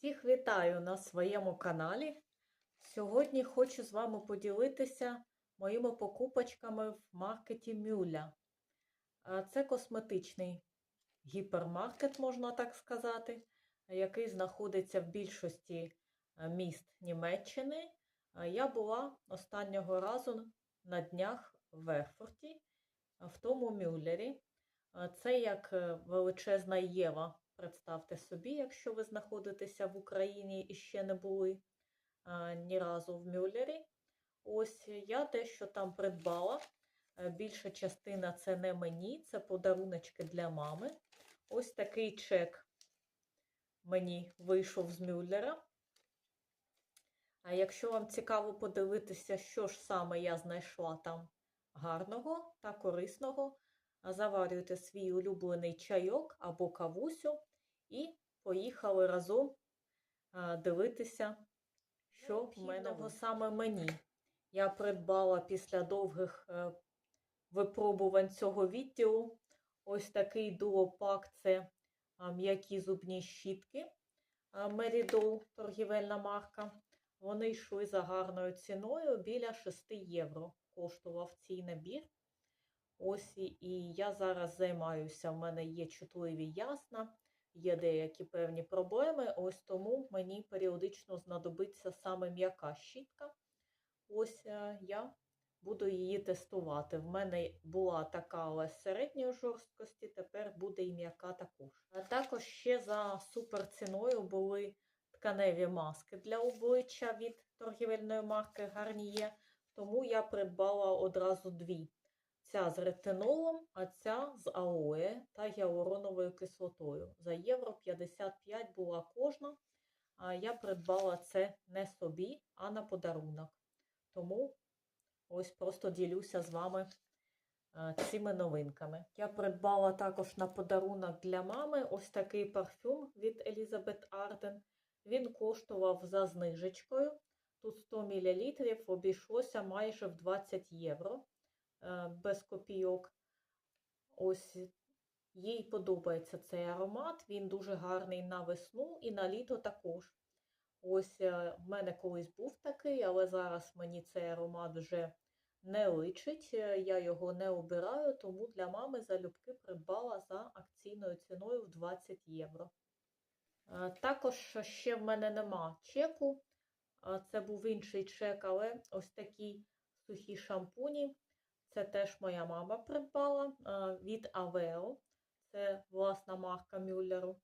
Всіх вітаю на своєму каналі. Сьогодні хочу з вами поділитися моїми покупочками в маркеті Мюля. Це косметичний гіпермаркет, можна так сказати, який знаходиться в більшості міст Німеччини. Я була останнього разу на днях в Ерфурті, в тому Мюллері. Це як е, величезна Єва. Представте собі, якщо ви знаходитеся в Україні і ще не були а, ні разу в Мюллері. Ось я дещо там придбала. Е, Більша частина це не мені, це подаруночки для мами. Ось такий чек мені вийшов з Мюллера. А якщо вам цікаво подивитися, що ж саме я знайшла там гарного та корисного, заварюйте свій улюблений чайок або кавусю і поїхали разом дивитися, що в мене саме мені. Я придбала після довгих е, випробувань цього відділу ось такий дуопак це м'які зубні щітки Мерідол, торгівельна марка. Вони йшли за гарною ціною біля 6 євро. Коштував цей набір. Ось і я зараз займаюся. В мене є чутливі ясна, є деякі певні проблеми. Ось тому мені періодично знадобиться саме м'яка щітка. Ось е, я буду її тестувати. В мене була така але середньої жорсткості, тепер буде і м'яка також. А також ще за суперціною були тканеві маски для обличчя від торгівельної марки Гарніє. Тому я придбала одразу дві. Ця з ретинолом, а ця з алоє та гіалуроновою кислотою. За євро 55 була кожна. А я придбала це не собі, а на подарунок. Тому ось просто ділюся з вами е, цими новинками. Я придбала також на подарунок для мами ось такий парфюм від Елізабет Арден. Він коштував за знижечкою. Тут 100 мл обійшлося майже в 20 євро без копійок. Ось їй подобається цей аромат. Він дуже гарний на весну і на літо також. Ось е, в мене колись був такий, але зараз мені цей аромат вже не личить. Е, Я його не обираю, тому для мами залюбки придбала за акційною ціною в 20 євро. Е, Також ще в мене нема чеку. Е, Це був інший чек, але ось такі сухі шампуні. Це теж моя мама придбала від Aveo. Це власна марка Мюллеру.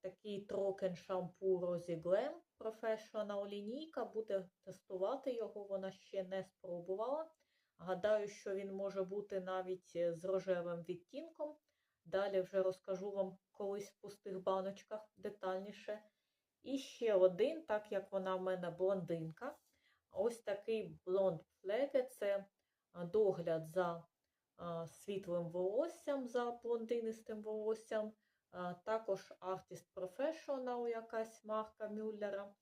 Такий трокен шампу Rosy Glam Professional лінійка. Буде тестувати його, вона ще не спробувала. Гадаю, що він може бути навіть е, з рожевим відтінком. Далі вже розкажу вам колись в пустих баночках детальніше. І ще один, так як вона в мене блондинка. Ось такий блонд флеге це догляд за світлим волоссям, за блондинистим волоссям. Також Artist Professional, якась марка Мюллера.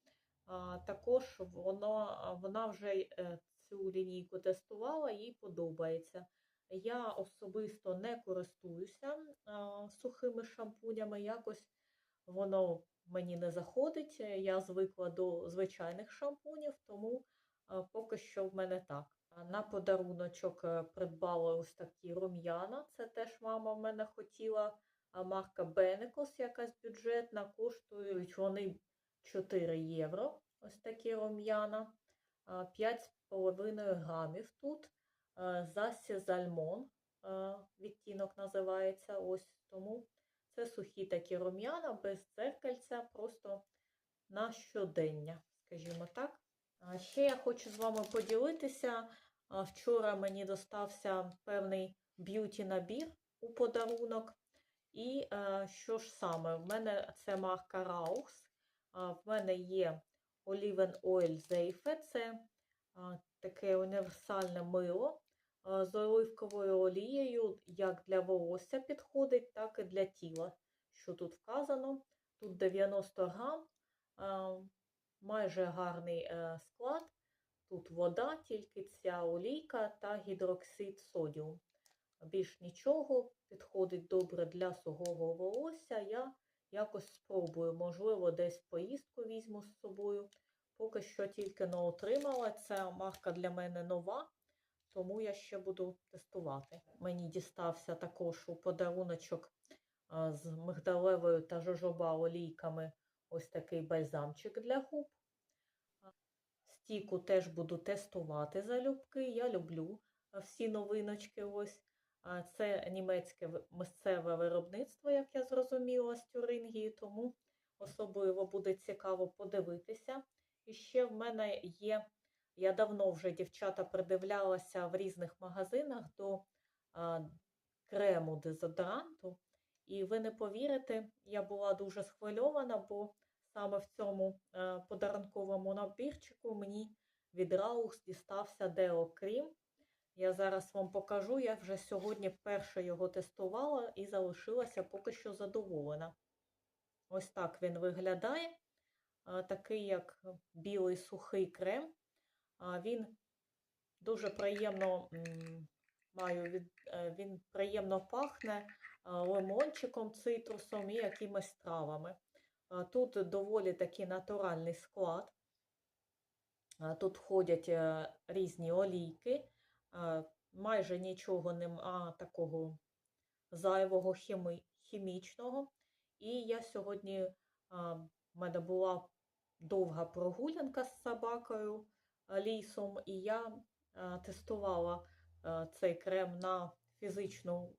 Також воно, вона вже е, цю лінійку тестувала, їй подобається. Я особисто не користуюся сухими шампунями, якось воно мені не заходить. Я звикла до звичайних шампунів, тому поки що в мене так. На подаруночок е, придбала ось такі рум'яна. Це теж мама в мене хотіла. А марка Бенекос, якась бюджетна, коштують вони 4 євро. Ось такі рум'яна. 5,5 грамів тут. Засі Зальмон відтінок називається. Ось тому це сухі такі рум'яна без дзеркальця, просто на щодення, скажімо так. Ще я хочу з вами поділитися. Вчора мені достався певний б'юті-набір у подарунок. І е, що ж саме? В мене це марка Raux. А, В мене є Oliven Oil Zeife. Це таке універсальне мило з оливковою олією, як для волосся підходить, так і для тіла. Що тут вказано? Тут 90 грам, майже гарний е, склад. Тут вода, тільки ця олійка та гідроксид содіум. Більш нічого, підходить добре для сухого волосся. Я якось спробую. Можливо, десь поїздку візьму з собою. Поки що тільки не отримала. Ця марка для мене нова, тому я ще буду тестувати. Мені дістався також у подаруночок з мигдалевою та жожоба олійками ось такий бальзамчик для губ. Стіку теж буду тестувати залюбки. Я люблю всі новиночки. ось. Це німецьке місцеве виробництво, як я зрозуміла, з Тюрингії, тому особливо буде цікаво подивитися. І ще в мене є, я давно вже дівчата придивлялася в різних магазинах до крему дезодоранту. І ви не повірите, я була дуже схвильована, бо саме в цьому е, подарунковому набірчику мені від Раус дістався Део Крім. Я зараз вам покажу, я вже сьогодні вперше його тестувала і залишилася поки що задоволена. Ось так він виглядає. Такий, як білий сухий крем. Він дуже приємно маю е, він приємно пахне лимончиком, цитрусом і якимись травами. Тут доволі такий натуральний склад. Тут входять е, різні олійки, майже нічого нема такого зайвого хіми, хімічного. І я сьогодні в мене була довга прогулянка з собакою лісом, і я тестувала цей крем на фізичну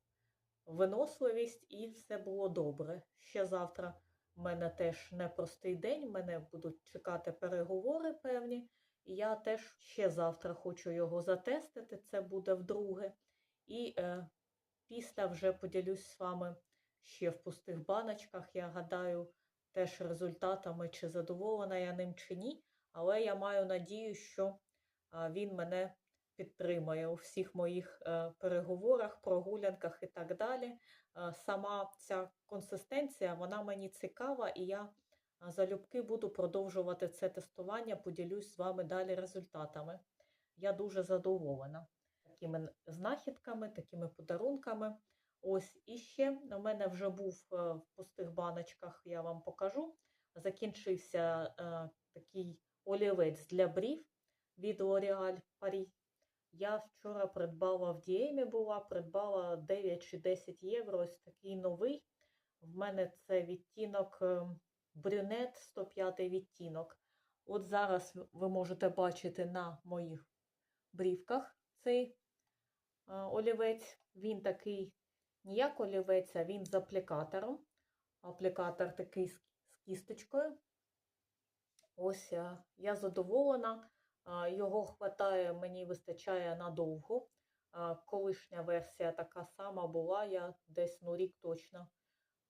виносливість, і все було добре. Ще завтра в мене теж непростий день, мене будуть чекати переговори певні. І я теж ще завтра хочу його затестити, це буде вдруге. І е, після вже поділюсь з вами ще в пустих баночках. Я гадаю, теж результатами, чи задоволена я ним чи ні. Але я маю надію, що він мене підтримає у всіх моїх е, переговорах, прогулянках і так далі. Е, сама ця консистенція, вона мені цікава, і я залюбки буду продовжувати це тестування, поділюсь з вами далі результатами. Я дуже задоволена такими знахідками, такими подарунками. Ось і ще у мене вже був е, в пустих баночках, я вам покажу. Закінчився е, такий олівець для брів від L'Oréal Paris. Я вчора придбала в Діємі була, придбала 9 чи 10 євро. Ось такий новий. В мене це відтінок е, брюнет 105 відтінок. От зараз ви можете бачити на моїх брівках цей е, олівець. Він такий, не як олівець, а він з аплікатором. Аплікатор такий з з кісточкою. Ось е, я задоволена. Його хватає, мені вистачає надовго. Колишня версія така сама була, я десь ну, рік точно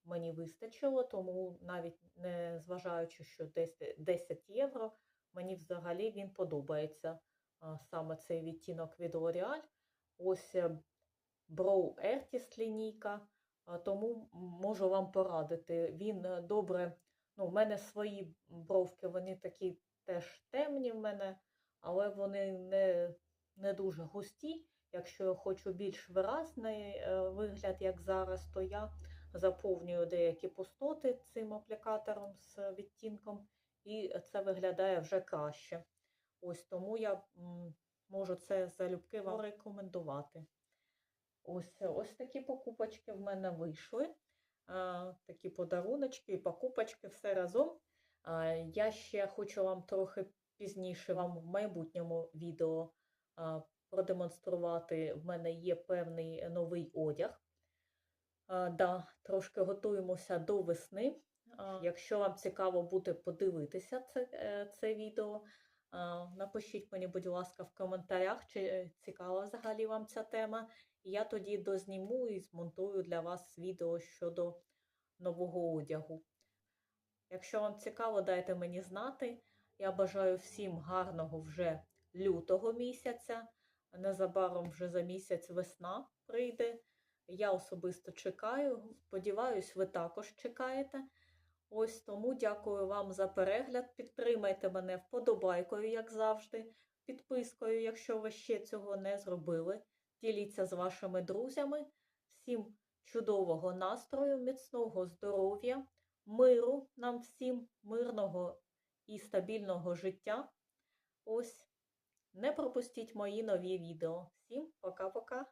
мені вистачило, тому навіть не зважаючи, що десь 10 євро, мені взагалі він подобається саме цей відтінок від L'Oreal. Ось е, Brow Artist лінійка, тому можу вам порадити. Він е, добре, ну, в мене свої бровки, вони такі теж темні в мене, але вони не, не дуже густі. Якщо я хочу більш виразний е, вигляд, як зараз, то я заповнюю деякі пустоти цим аплікатором з відтінком, і це виглядає вже краще. Ось тому я можу це залюбки вам рекомендувати. Ось, ось такі покупочки в мене вийшли. Такі подаруночки і покупочки все разом. Я ще хочу вам трохи пізніше вам в майбутньому відео продемонструвати. В мене є певний новий одяг. Да, трошки готуємося до весни. Якщо вам цікаво буде подивитися це, е, це відео, напишіть мені, будь ласка, в коментарях, чи е, цікава взагалі вам ця тема. Я тоді дозніму і змонтую для вас відео щодо нового одягу. Якщо вам цікаво, дайте мені знати. Я бажаю всім гарного вже лютого місяця. Незабаром вже за місяць весна прийде. Я особисто чекаю. Сподіваюсь, ви також чекаєте. Ось тому дякую вам за перегляд. Підтримайте мене вподобайкою, як завжди, підпискою, якщо ви ще цього не зробили. Діліться з вашими друзями. Всім чудового настрою, міцного здоров'я, миру нам всім, мирного і стабільного життя. Ось, не пропустіть мої нові відео. Всім пока-пока!